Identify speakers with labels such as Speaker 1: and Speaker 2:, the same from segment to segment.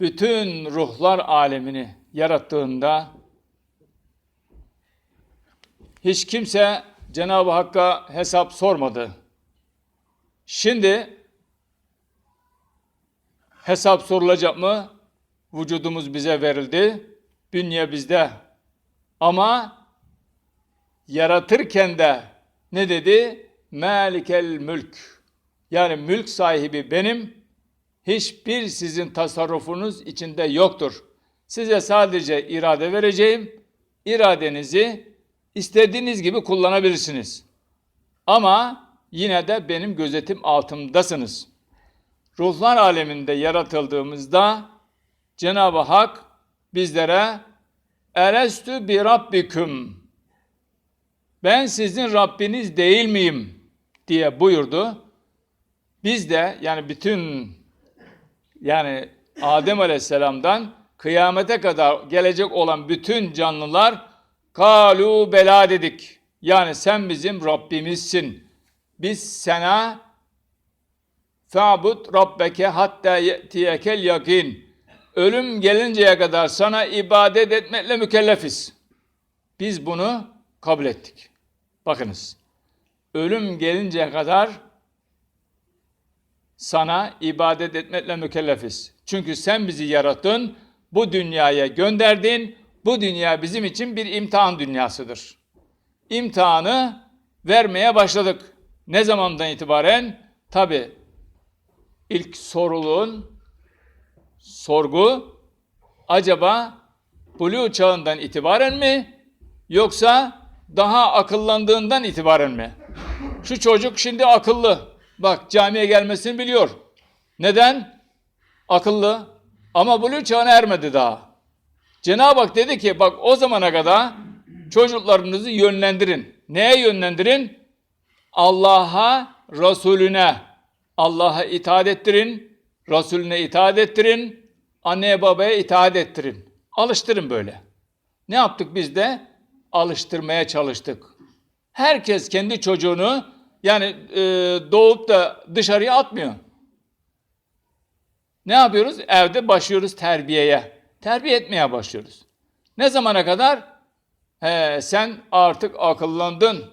Speaker 1: bütün ruhlar alemini yarattığında hiç kimse Cenab-ı Hakk'a hesap sormadı. Şimdi hesap sorulacak mı? Vücudumuz bize verildi, bünye bizde. Ama yaratırken de ne dedi? Malikel mülk. Yani mülk sahibi benim, hiçbir sizin tasarrufunuz içinde yoktur. Size sadece irade vereceğim. İradenizi istediğiniz gibi kullanabilirsiniz. Ama yine de benim gözetim altımdasınız. Ruhlar aleminde yaratıldığımızda Cenab-ı Hak bizlere Elestü bi rabbiküm ben sizin Rabbiniz değil miyim diye buyurdu. Biz de yani bütün yani Adem Aleyhisselam'dan kıyamete kadar gelecek olan bütün canlılar kalu bela dedik. Yani sen bizim Rabbimizsin. Biz sana fa'bud rabbeke hatta ye'tiyekel yakin. Ölüm gelinceye kadar sana ibadet etmekle mükellefiz. Biz bunu kabul ettik. Bakınız. Ölüm gelinceye kadar sana ibadet etmekle mükellefiz. Çünkü sen bizi yarattın, bu dünyaya gönderdin. Bu dünya bizim için bir imtihan dünyasıdır. İmtihanı vermeye başladık. Ne zamandan itibaren? Tabi ilk soruluğun sorgu acaba Blue çağından itibaren mi yoksa daha akıllandığından itibaren mi? Şu çocuk şimdi akıllı. Bak camiye gelmesini biliyor. Neden? Akıllı. Ama Blue çağına ermedi daha. Cenab-ı Hak dedi ki bak o zamana kadar çocuklarınızı yönlendirin. Neye yönlendirin? Allah'a, Resulüne. Allah'a itaat ettirin, Resulüne itaat ettirin, anneye babaya itaat ettirin. Alıştırın böyle. Ne yaptık biz de? Alıştırmaya çalıştık. Herkes kendi çocuğunu yani e, doğup da dışarıya atmıyor. Ne yapıyoruz? Evde başlıyoruz terbiyeye. Terbiye etmeye başlıyoruz. Ne zamana kadar? He, sen artık akıllandın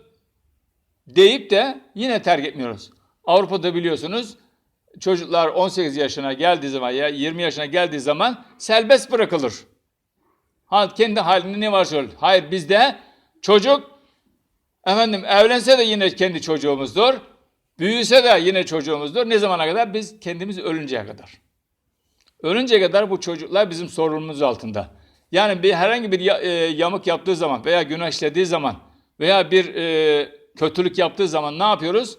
Speaker 1: deyip de yine terk etmiyoruz. Avrupa'da biliyorsunuz çocuklar 18 yaşına geldiği zaman ya 20 yaşına geldiği zaman serbest bırakılır. Ha, kendi halinde ne varsa olur. Hayır bizde çocuk efendim evlense de yine kendi çocuğumuzdur. Büyüse de yine çocuğumuzdur. Ne zamana kadar? Biz kendimiz ölünceye kadar. Ölünceye kadar bu çocuklar bizim sorumluluğumuz altında. Yani bir herhangi bir e, yamuk yaptığı zaman veya günah işlediği zaman veya bir e, kötülük yaptığı zaman ne yapıyoruz?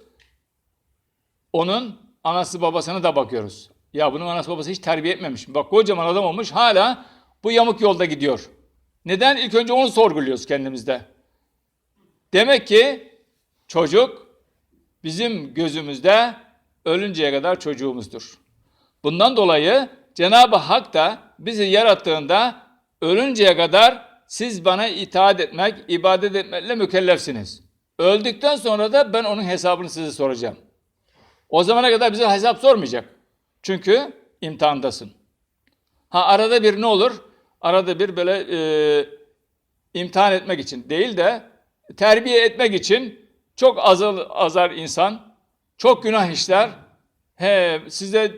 Speaker 1: Onun anası babasına da bakıyoruz. Ya bunun anası babası hiç terbiye etmemiş. Bak kocaman adam olmuş hala bu yamuk yolda gidiyor. Neden? İlk önce onu sorguluyoruz kendimizde. Demek ki çocuk bizim gözümüzde ölünceye kadar çocuğumuzdur. Bundan dolayı Cenab-ı Hak da bizi yarattığında ölünceye kadar siz bana itaat etmek, ibadet etmekle mükellefsiniz. Öldükten sonra da ben onun hesabını size soracağım. O zamana kadar bize hesap sormayacak. Çünkü imtihandasın. Ha arada bir ne olur? Arada bir böyle e, imtihan etmek için değil de terbiye etmek için çok azal, azar insan, çok günah işler. He, size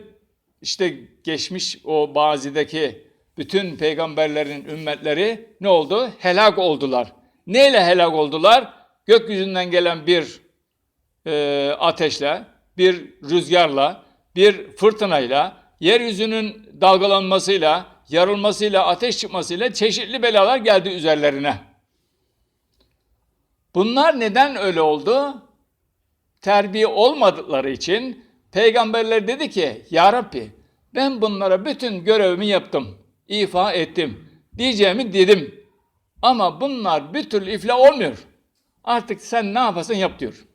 Speaker 1: işte geçmiş o bazideki bütün peygamberlerin ümmetleri ne oldu? Helak oldular. Neyle helak oldular? Gökyüzünden gelen bir e, ateşle, bir rüzgarla, bir fırtınayla, yeryüzünün dalgalanmasıyla, yarılmasıyla, ateş çıkmasıyla çeşitli belalar geldi üzerlerine. Bunlar neden öyle oldu? Terbiye olmadıkları için peygamberler dedi ki, Ya Rabbi ben bunlara bütün görevimi yaptım, ifa ettim, diyeceğimi dedim. Ama bunlar bir türlü iflah olmuyor. Artık sen ne yaparsan yap diyor.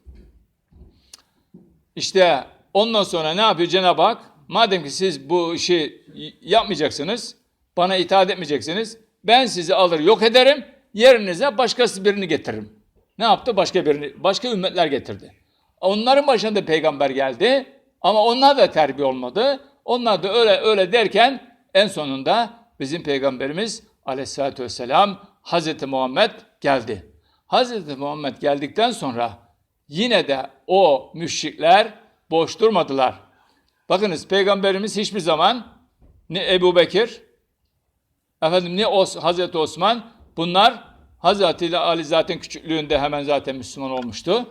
Speaker 1: İşte ondan sonra ne yapıyor Cenab-ı Hak? Madem ki siz bu işi yapmayacaksınız, bana itaat etmeyeceksiniz, ben sizi alır yok ederim, yerinize başkası birini getiririm. Ne yaptı? Başka birini, başka ümmetler getirdi. Onların başında peygamber geldi ama onlar da terbiye olmadı. Onlar da öyle öyle derken en sonunda bizim peygamberimiz aleyhissalatü vesselam Hazreti Muhammed geldi. Hazreti Muhammed geldikten sonra yine de o müşrikler boş durmadılar. Bakınız peygamberimiz hiçbir zaman ne Ebu Bekir, efendim ne Os, Hazreti Osman bunlar Hazreti Ali zaten küçüklüğünde hemen zaten Müslüman olmuştu.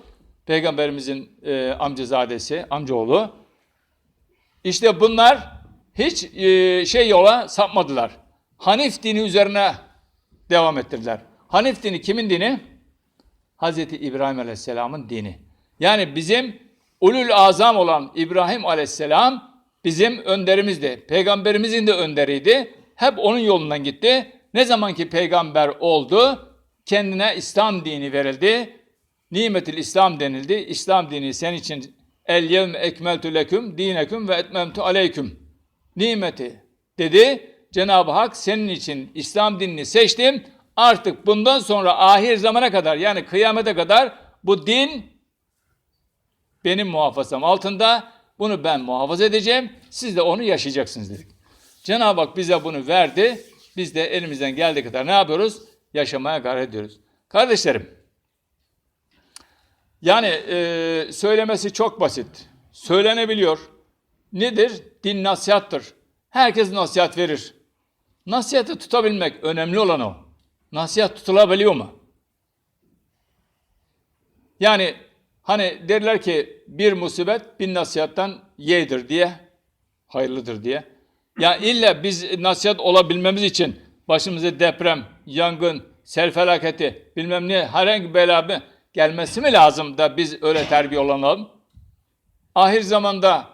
Speaker 1: Peygamberimizin e, amcazadesi, amcaoğlu. İşte bunlar hiç e, şey yola sapmadılar. Hanif dini üzerine devam ettirdiler. Hanif dini kimin dini? Hazreti İbrahim Aleyhisselam'ın dini. Yani bizim ulul azam olan İbrahim Aleyhisselam bizim önderimizdi. Peygamberimizin de önderiydi. Hep onun yolundan gitti. Ne zaman ki peygamber oldu, kendine İslam dini verildi. Nimetil İslam denildi. İslam dini senin için el yevme ekmeltu leküm dineküm ve etmemtu aleyküm. Nimeti dedi. Cenab-ı Hak senin için İslam dinini seçtim. Artık bundan sonra ahir zamana kadar yani kıyamete kadar bu din benim muhafazam altında. Bunu ben muhafaza edeceğim. Siz de onu yaşayacaksınız dedik. Cenab-ı Hak bize bunu verdi. Biz de elimizden geldiği kadar ne yapıyoruz? Yaşamaya gayret ediyoruz. Kardeşlerim, yani e, söylemesi çok basit. Söylenebiliyor. Nedir? Din nasihattır. Herkes nasihat verir. Nasihatı tutabilmek önemli olan o. Nasihat tutulabiliyor mu? Yani hani derler ki bir musibet bin nasihattan yeğdir diye, hayırlıdır diye. Ya illa biz nasihat olabilmemiz için başımıza deprem, yangın, sel felaketi, bilmem ne herhangi bela mı gelmesi mi lazım da biz öyle terbiye olalım? Ahir zamanda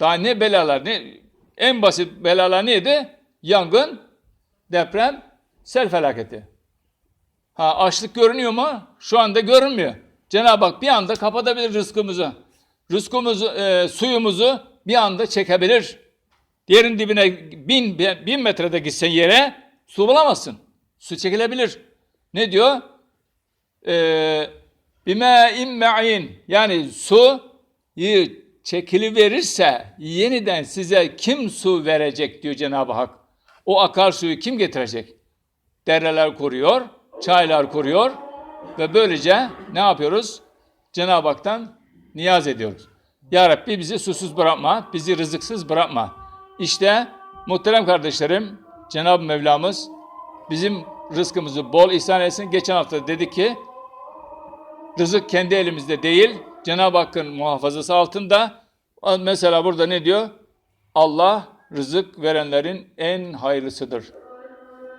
Speaker 1: daha ne belalar, ne en basit belalar neydi? Yangın, deprem, sel felaketi. Ha açlık görünüyor mu? Şu anda görünmüyor. Cenab-ı Hak bir anda kapatabilir rızkımızı. Rızkımızı, e, suyumuzu bir anda çekebilir. Yerin dibine bin, bin metrede gitsen yere su bulamazsın. Su çekilebilir. Ne diyor? Ee, bime imme'in yani su çekiliverirse yeniden size kim su verecek diyor Cenab-ı Hak. O akarsuyu kim getirecek? Dereler kuruyor, çaylar kuruyor ve böylece ne yapıyoruz? Cenab-ı Hak'tan niyaz ediyoruz. Ya Rabbi bizi susuz bırakma, bizi rızıksız bırakma. İşte muhterem kardeşlerim, Cenab-ı Mevlamız bizim rızkımızı bol ihsan etsin. Geçen hafta dedi ki, rızık kendi elimizde değil, Cenab-ı Hakk'ın muhafazası altında. Mesela burada ne diyor? Allah rızık verenlerin en hayırlısıdır.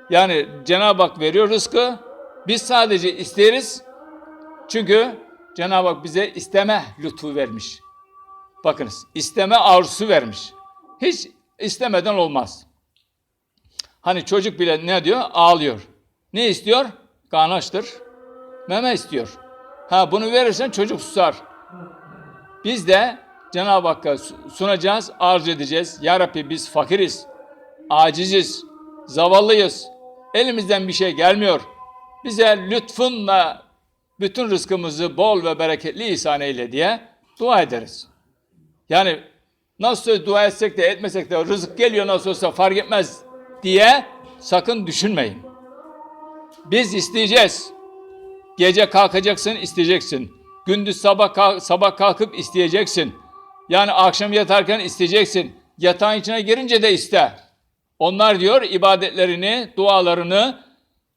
Speaker 1: Yani Cenab-ı Hak veriyor rızkı, biz sadece isteriz. Çünkü Cenab-ı Hak bize isteme lütfu vermiş. Bakınız, isteme arzusu vermiş. Hiç istemeden olmaz. Hani çocuk bile ne diyor? Ağlıyor. Ne istiyor? Karnı açtır. Meme istiyor. Ha bunu verirsen çocuk susar. Biz de Cenab-ı Hakk'a sunacağız, arzu edeceğiz. Ya Rabbi biz fakiriz, aciziz, zavallıyız. Elimizden bir şey gelmiyor. Bize lütfunla bütün rızkımızı bol ve bereketli ihsan eyle diye dua ederiz. Yani nasıl dua etsek de etmesek de rızık geliyor nasıl olsa fark etmez diye sakın düşünmeyin. Biz isteyeceğiz. Gece kalkacaksın, isteyeceksin. Gündüz sabah kalk, sabah kalkıp isteyeceksin. Yani akşam yatarken isteyeceksin. Yatağın içine girince de iste. Onlar diyor ibadetlerini, dualarını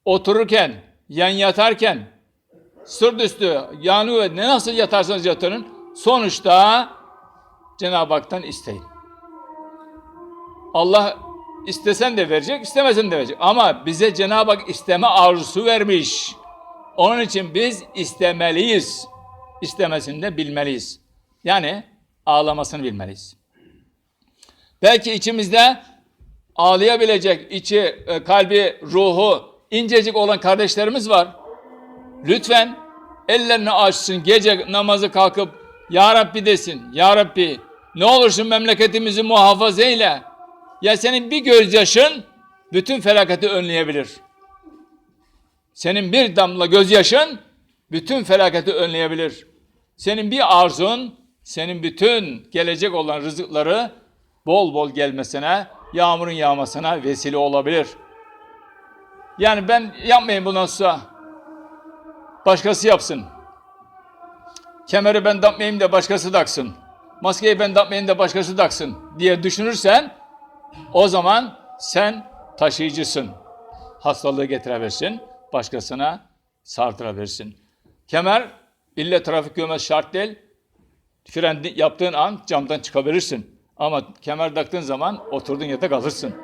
Speaker 1: otururken, yan yatarken, sırt üstü, yanıyor ne nasıl yatarsanız yatırın. Sonuçta Cenab-ı Hak'tan isteyin. Allah istesen de verecek, istemesen de verecek. Ama bize Cenab-ı Hak isteme arzusu vermiş. Onun için biz istemeliyiz. İstemesini de bilmeliyiz. Yani ağlamasını bilmeliyiz. Belki içimizde ağlayabilecek, içi, e, kalbi, ruhu incecik olan kardeşlerimiz var. Lütfen ellerini açsın, gece namazı kalkıp Ya Rabbi desin. Ya Rabbi ne olursun memleketimizi muhafaza eyle. Ya senin bir gözyaşın bütün felaketi önleyebilir. Senin bir damla gözyaşın bütün felaketi önleyebilir. Senin bir arzun, senin bütün gelecek olan rızıkları bol bol gelmesine yağmurun yağmasına vesile olabilir. Yani ben yapmayayım bundan sonra. Başkası yapsın. Kemeri ben takmayayım da başkası taksın. Maskeyi ben takmayayım da başkası taksın diye düşünürsen o zaman sen taşıyıcısın. Hastalığı getirebilirsin, başkasına sartırabilirsin. Kemer ille trafik görmesi şart değil. Fren yaptığın an camdan çıkabilirsin. Ama kemer taktığın zaman oturduğun yerde kalırsın.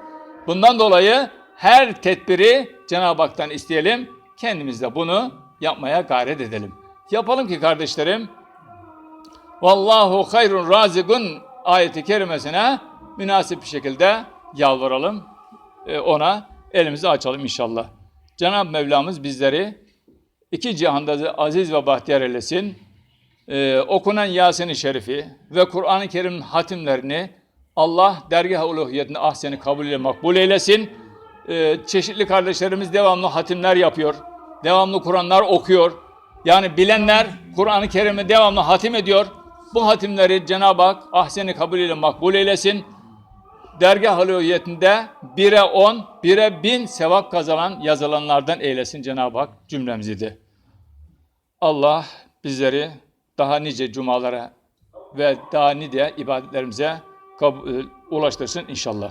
Speaker 1: Bundan dolayı her tedbiri Cenab-ı Hak'tan isteyelim. Kendimiz de bunu yapmaya gayret edelim. Yapalım ki kardeşlerim, Vallahu hayrun razikun ayeti kerimesine münasip bir şekilde yalvaralım. Ee, ona elimizi açalım inşallah. Cenab-ı Mevlamız bizleri iki cihanda da aziz ve bahtiyar eylesin. Ee, okunan Yasin-i Şerifi ve Kur'an-ı Kerim'in hatimlerini Allah dergah-ı uluhiyetini ahseni kabul ile makbul eylesin. Ee, çeşitli kardeşlerimiz devamlı hatimler yapıyor. Devamlı Kur'anlar okuyor. Yani bilenler Kur'an-ı Kerim'i devamlı hatim ediyor. Bu hatimleri Cenab-ı Hak ahseni kabul ile makbul eylesin. Dergah uluhiyetinde 1'e 10, 1'e 1000 sevap kazanan yazılanlardan eylesin Cenab-ı Hak cümlemizi. Allah bizleri daha nice cumalara ve daha nice ibadetlerimize kab- e, ulaştırsın inşallah.